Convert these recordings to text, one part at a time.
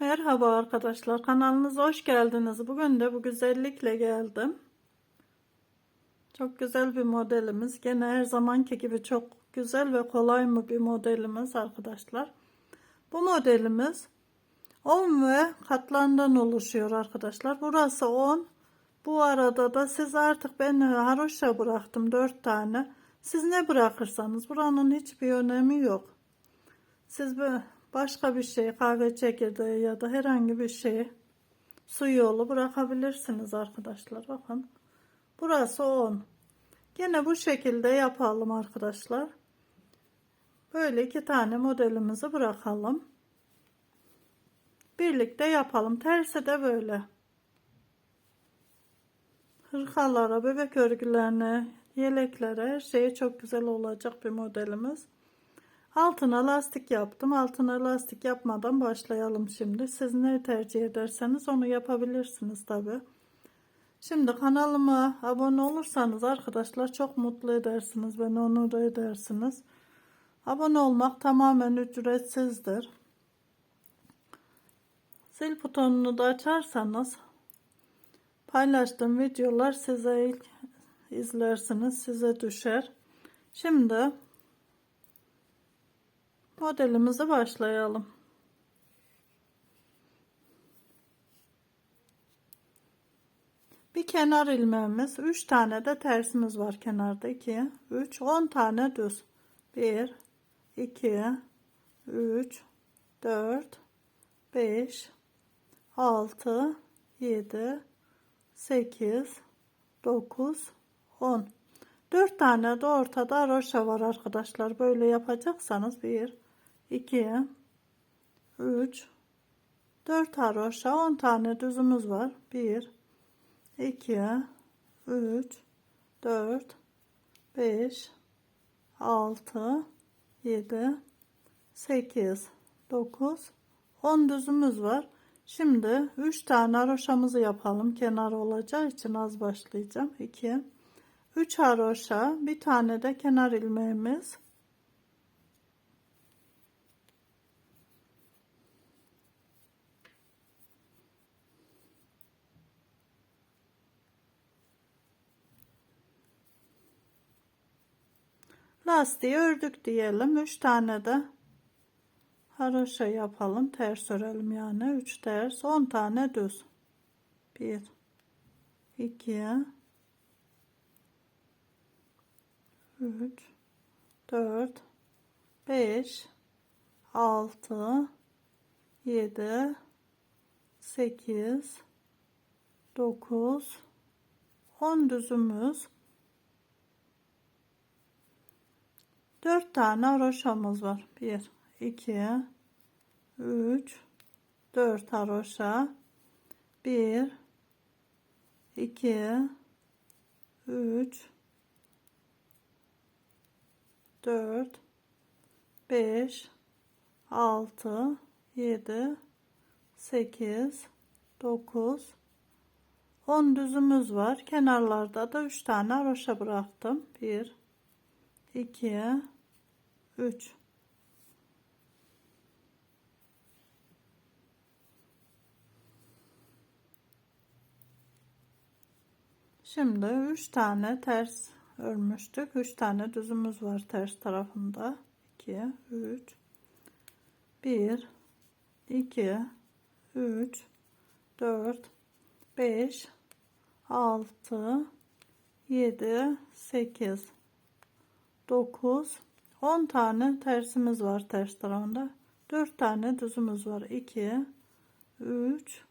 Merhaba arkadaşlar kanalınıza hoş geldiniz. Bugün de bu güzellikle geldim. Çok güzel bir modelimiz. Gene her zamanki gibi çok güzel ve kolay mı bir modelimiz arkadaşlar. Bu modelimiz 10 ve katlarından oluşuyor arkadaşlar. Burası 10. Bu arada da siz artık ben haroşa bıraktım 4 tane. Siz ne bırakırsanız buranın hiçbir önemi yok. Siz başka bir şey kahve çekirdeği ya da herhangi bir şey su yolu bırakabilirsiniz arkadaşlar. Bakın burası 10. Gene bu şekilde yapalım arkadaşlar. Böyle iki tane modelimizi bırakalım. Birlikte yapalım. Tersi de böyle. Hırkalara, bebek örgülerine, yeleklere her şeye çok güzel olacak bir modelimiz. Altına lastik yaptım. Altına lastik yapmadan başlayalım şimdi. Siz ne tercih ederseniz onu yapabilirsiniz tabi. Şimdi kanalıma abone olursanız arkadaşlar çok mutlu edersiniz. Beni onur edersiniz. Abone olmak tamamen ücretsizdir. Zil butonunu da açarsanız paylaştığım videolar size ilk izlersiniz. Size düşer. Şimdi modelimize başlayalım. Bir kenar ilmeğimiz, 3 tane de tersimiz var kenarda. 2, 3, 10 tane düz. 1, 2, 3, 4, 5, 6, 7, 8, 9, 10. 4 tane de ortada roşa var arkadaşlar. Böyle yapacaksanız 1, 2, 3, 4 haroşa 10 tane düzümüz var. 1, 2, 3, 4, 5, 6, 7, 8, 9, 10 düzümüz var. Şimdi 3 tane haroşamızı yapalım. Kenar olacağı için az başlayacağım. 2, 3 haroşa, bir tane de kenar ilmeğimiz. Lastiği ördük diyelim. 3 tane de haroşa yapalım. Ters örelim yani. 3 ters, 10 tane düz. 1 2 3 4 5 6 7 8 9 10 düzümüz 4 tane roşamız var 1 2 3 4 haroşa 1 2 3 4 5 6 7 8 9 10 düzümüz var. Kenarlarda da 3 tane roşa bıraktım. 1 2 3 Şimdi 3 tane ters örmüştük. 3 tane düzümüz var ters tarafında. 2 3 1 2 3 4 5 6 7 8 9 10 tane tersimiz var ters tarafında. 4 tane düzümüz var. 2 3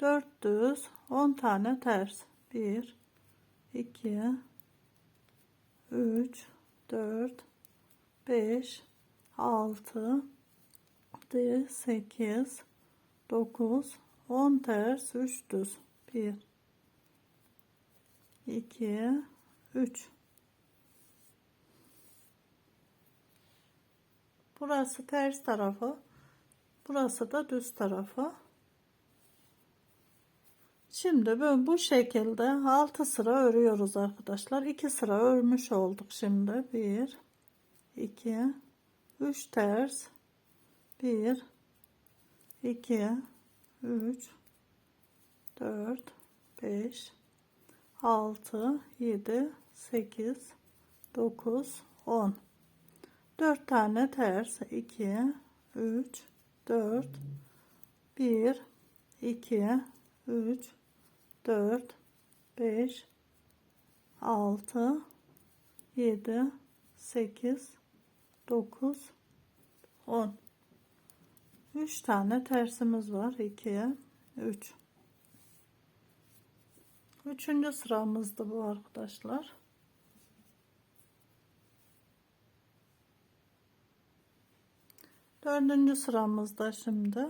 4 düz 10 tane ters. 1 2 3 4 5 6 7 8 9 10 ters 3 düz 1 2 3 burası ters tarafı burası da düz tarafı Şimdi böyle bu şekilde 6 sıra örüyoruz arkadaşlar. 2 sıra örmüş olduk şimdi. 1 2 3 ters 1 2 3 4 5 6 7 8 9 10 4 tane ters. 2 3 4 1 2 3 4 5 6 7 8 9 10 3 tane tersimiz var. 2 3 Üçüncü sıramızda bu arkadaşlar. Dördüncü sıramızda şimdi.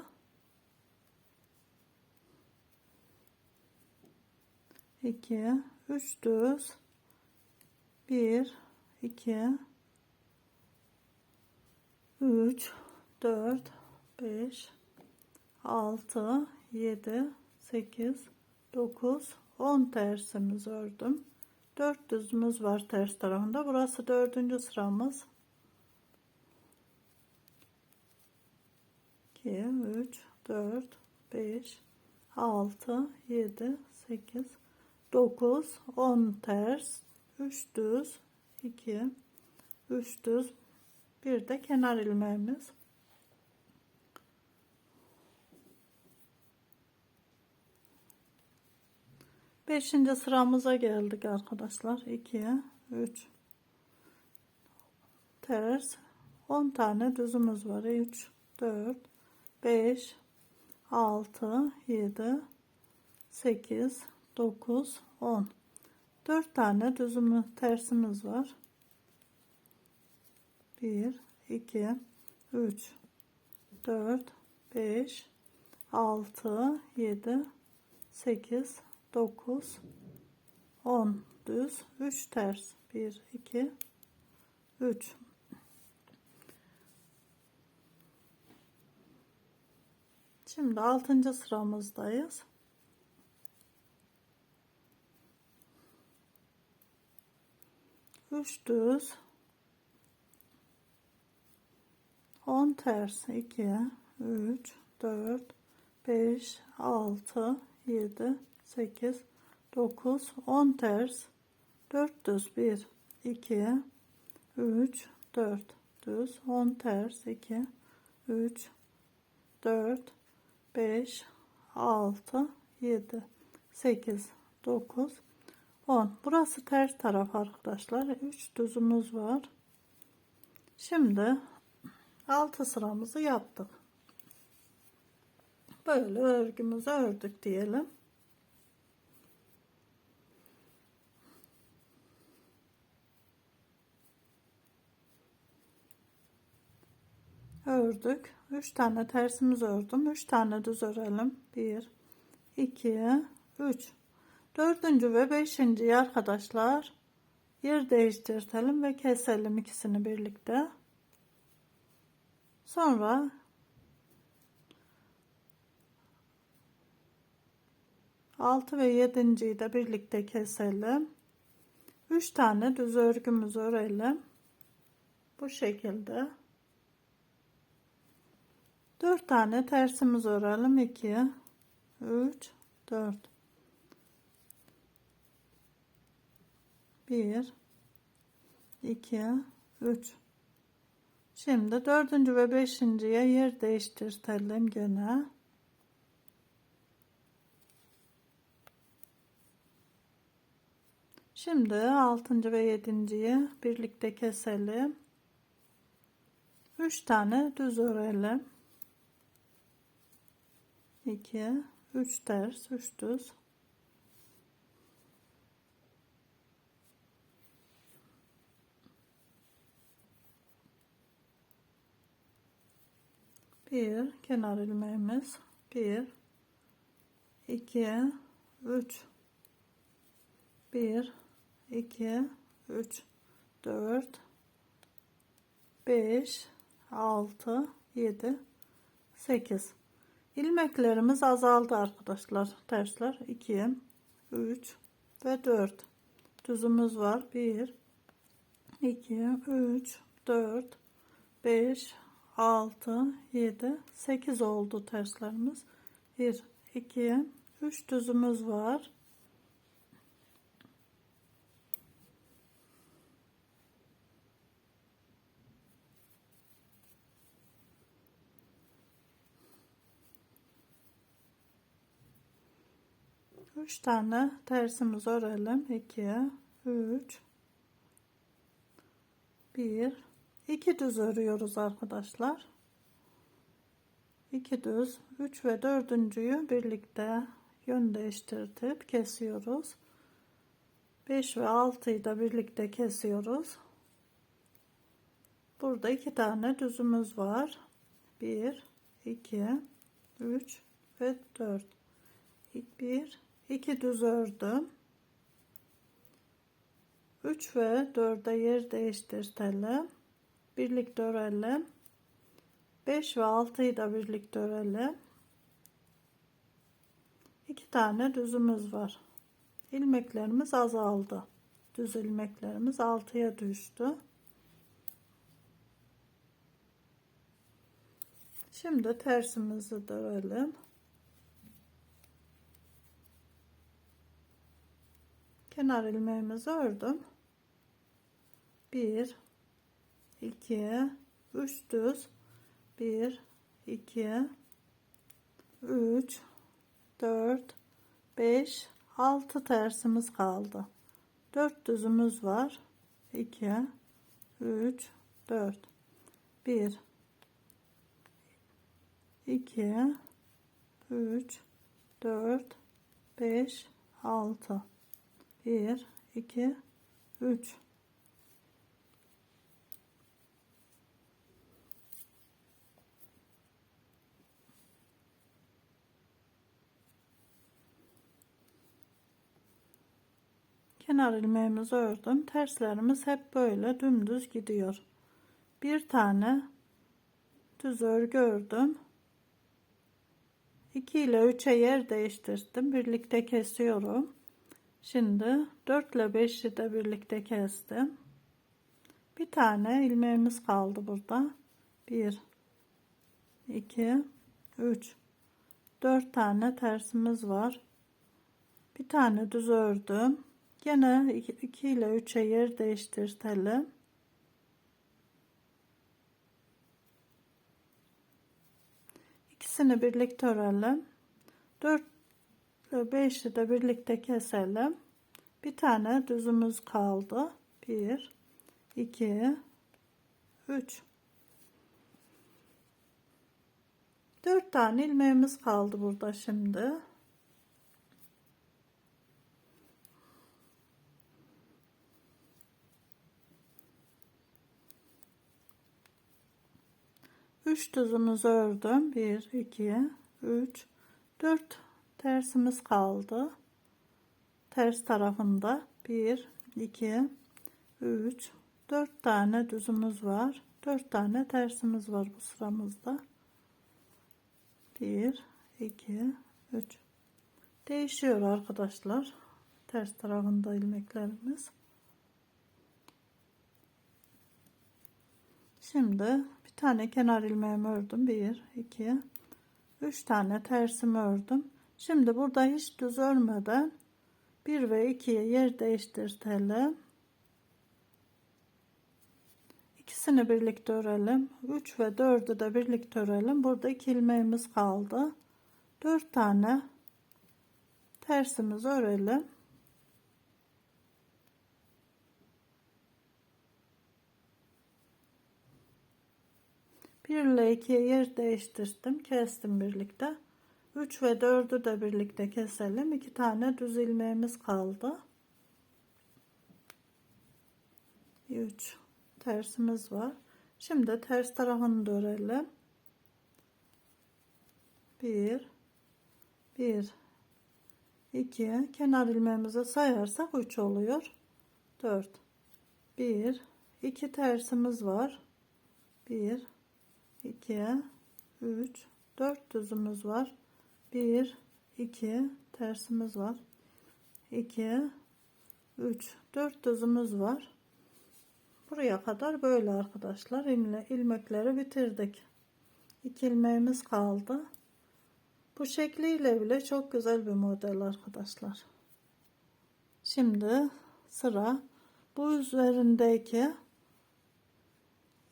iki, üç düz, bir, iki, üç, dört, beş, altı, yedi, sekiz, dokuz, 10 tersimiz ördüm. 4 düzümüz var ters tarafında. Burası dördüncü sıramız. 2, 3, 4, 5, 6, 7, 8, 9, 10 ters, 3 düz, 2, 3 düz, bir de kenar ilmeğimiz. Beşinci sıramıza geldik arkadaşlar. 2, 3, ters, 10 tane düzümüz var. 3, 4, 5, 6, 7, 8, 9, 10. 4 tane düzümü tersimiz var. 1, 2, 3, 4, 5, 6, 7, 8, 9 10 düz 3 ters 1 2 3 Şimdi 6. sıramızdayız. Üç düz. 10 ters. 2 3 4 5 6 7 8 9 10 ters. 4 düz. 1 2 3 4 düz. 10 ters. 2 3 4 5 6 7 8 9 10 burası ters taraf arkadaşlar. 3 düzümüz var. Şimdi 6 sıramızı yaptık. Böyle örgümüzü ördük diyelim. Ördük 3 tane tersimiz ördüm. 3 tane düz örelim 1 2 3 dördüncü ve beşinci arkadaşlar yer değiştirtelim ve keselim ikisini birlikte. Sonra altı ve yedinciyi de birlikte keselim. 3 tane düz örgümüzü örelim. Bu şekilde 4 tane tersimiz örelim 2 3 4 1 2 3 Şimdi dördüncü ve beşinciye yer değiştirtelim gene. Şimdi altıncı ve yedinciyi birlikte keselim. Üç tane düz örelim. 2 3 ters 3 düz. Bir kenar ilmeğimiz. Bir iki üç. Bir iki üç dört beş altı yedi sekiz ilmeklerimiz azaldı arkadaşlar tersler 2 3 ve 4 düzümüz var 1 2 3 4 5 6, 7, 8 oldu terslerimiz. 1, 2, 3 düzümüz var. Üç tane tersimiz örelim. 2, 3, 1, 2 düz örüyoruz arkadaşlar. 2 düz 3 ve 4.'yü birlikte yön değiştirip kesiyoruz. 5 ve 6'yı da birlikte kesiyoruz. Burada iki tane düzümüz var. 1 2 3 ve 4 1 2 düz ördüm. 3 ve 4'e yer değiştirtelim. Birlikte örelim. 5 ve 6'yı da birlikte örelim. 2 tane düzümüz var. İlmeklerimiz azaldı. Düz ilmeklerimiz 6'ya düştü. Şimdi tersimizi de Kenar ilmeğimizi ördüm. 1 2 3 düz. 1 2 3 4 5 6 tersimiz kaldı. 4 düzümüz var. 2 3 4 1 2 3 4 5 6 1 2 3 kenar ilmeğimizi ördüm. Terslerimiz hep böyle dümdüz gidiyor. Bir tane düz örgü ördüm. 2 ile 3'e yer değiştirdim. Birlikte kesiyorum şimdi 4 ile 5'i de birlikte kestim. Bir tane ilmeğimiz kaldı burada. 1 2 3 4 tane tersimiz var. Bir tane düz ördüm. Gene 2 ile 3'e yer değiştirtelim. İkisini birlikte örelim. 4 ile 5'i de birlikte keselim. Bir tane düzümüz kaldı. 1 2 3 4 tane ilmeğimiz kaldı burada şimdi. Üç düzümüzü ördüm. 1 2 3 4 tersimiz kaldı. Ters tarafında 1 2 3 4 tane düzümüz var. 4 tane tersimiz var bu sıramızda. 1 2 3 değişiyor arkadaşlar. Ters tarafında ilmeklerimiz. Şimdi tane kenar ilmeğimi ördüm 1 2 3 tane tersimi ördüm şimdi burada hiç düz örmeden 1 ve 2'ye yer değiştirtelim. İkisini birlikte örelim. 3 ve 4'ü de birlikte örelim. Burada 2 ilmeğimiz kaldı. 4 tane tersimizi örelim. 1 ile 2'ye yer değiştirdim. Kestim birlikte. 3 ve 4'ü de birlikte keselim. 2 tane düz ilmeğimiz kaldı. 3 tersimiz var. Şimdi ters tarafını da örelim. 1 1 2 kenar ilmeğimizi sayarsak 3 oluyor. 4 1 2 tersimiz var. 1 2 3 4 düzümüz var 1 2 tersimiz var 2 3 4 düzümüz var Buraya kadar böyle arkadaşlar. İlme, ilmekleri bitirdik. İki ilmeğimiz kaldı. Bu şekliyle bile çok güzel bir model arkadaşlar. Şimdi sıra bu üzerindeki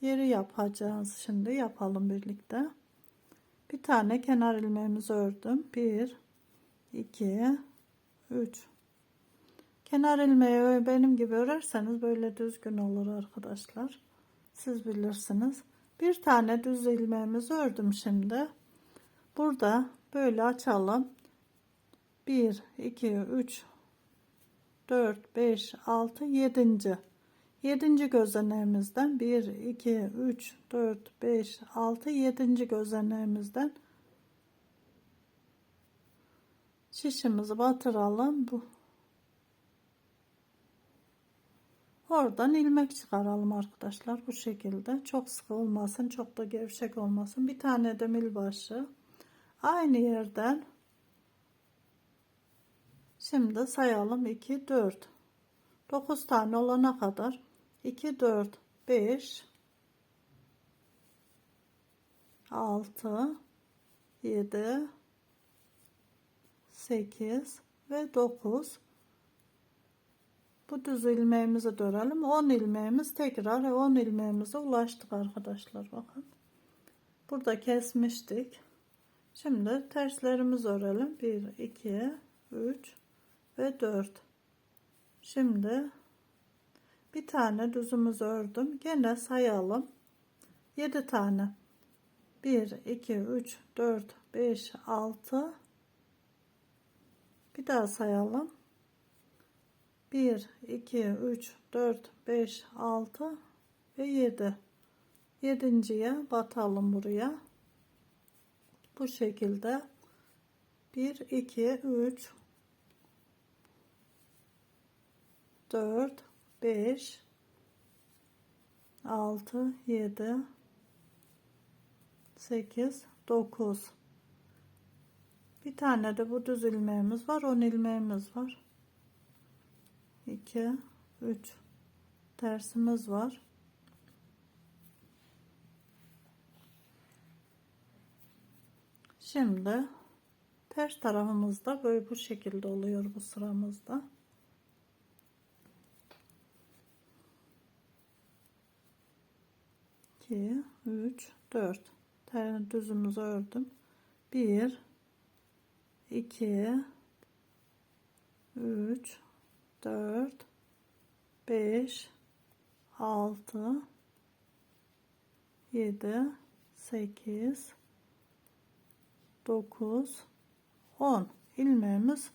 yeri yapacağız. Şimdi yapalım birlikte. Bir tane kenar ilmeğimizi ördüm. 1 2 3 Kenar ilmeği benim gibi örerseniz böyle düzgün olur arkadaşlar. Siz bilirsiniz. Bir tane düz ilmeğimizi ördüm şimdi. Burada böyle açalım. 1 2 3 4 5 6 7. 7. gözeneğimizden 1 2 3 4 5 6 7. gözeneğimizden şişimizi batıralım. Bu Oradan ilmek çıkaralım arkadaşlar bu şekilde. Çok sıkı olmasın, çok da gevşek olmasın. Bir tane de mil başı. Aynı yerden şimdi sayalım 2 4 9 tane olana kadar 2 4 5 6 7 8 ve 9 bu düz ilmeğimizi dörelim. 10 ilmeğimiz tekrar 10 ilmeğimize ulaştık arkadaşlar bakın. Burada kesmiştik. Şimdi terslerimizi örelim. 1 2 3 ve 4 şimdi bir tane düzümüzü ördüm. Gene sayalım. 7 tane. 1 2 3 4 5 6 bir daha sayalım. 1 2 3 4 5 6 ve 7 yedinciye batalım buraya. Bu şekilde. 1 2 3 4 5 6 7 8 9 bir tane de bu düz ilmeğimiz var 10 ilmeğimiz var. 2 3 tersimiz var. Şimdi ters tarafımızda böyle bu şekilde oluyor bu sıramızda 2 3 4 tane düzümüzü ördüm. 1 2 3 4 5 6 7 8 9 10 ilmeğimiz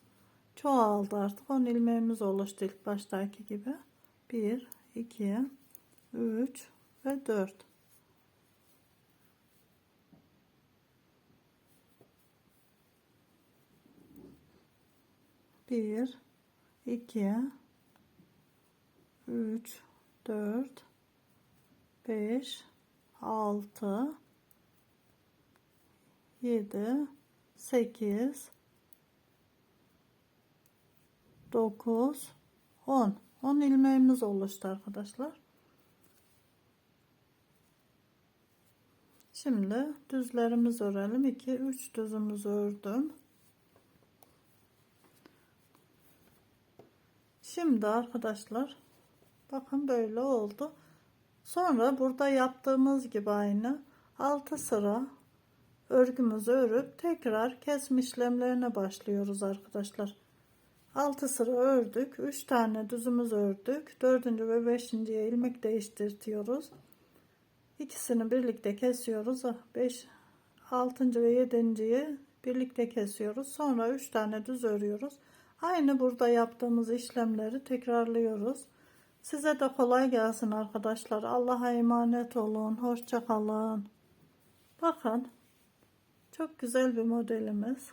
çoğaldı artık. 10 ilmeğimiz oluştu ilk baştaki gibi. 1 2 3 ve 4 1 2 3 4 5 6 7 8 9 10 10 ilmeğimiz oluştu arkadaşlar. Şimdi düzlerimizi örelim. 2 3 düzümüzü ördüm Şimdi arkadaşlar bakın böyle oldu. Sonra burada yaptığımız gibi aynı 6 sıra örgümüzü örüp tekrar kesme işlemlerine başlıyoruz arkadaşlar. 6 sıra ördük. 3 tane düzümüz ördük. 4. ve 5. ilmek değiştirtiyoruz. İkisini birlikte kesiyoruz. 5 6. ve 7. birlikte kesiyoruz. Sonra 3 tane düz örüyoruz. Aynı burada yaptığımız işlemleri tekrarlıyoruz. Size de kolay gelsin arkadaşlar. Allah'a emanet olun. Hoşça kalın. Bakın. Çok güzel bir modelimiz.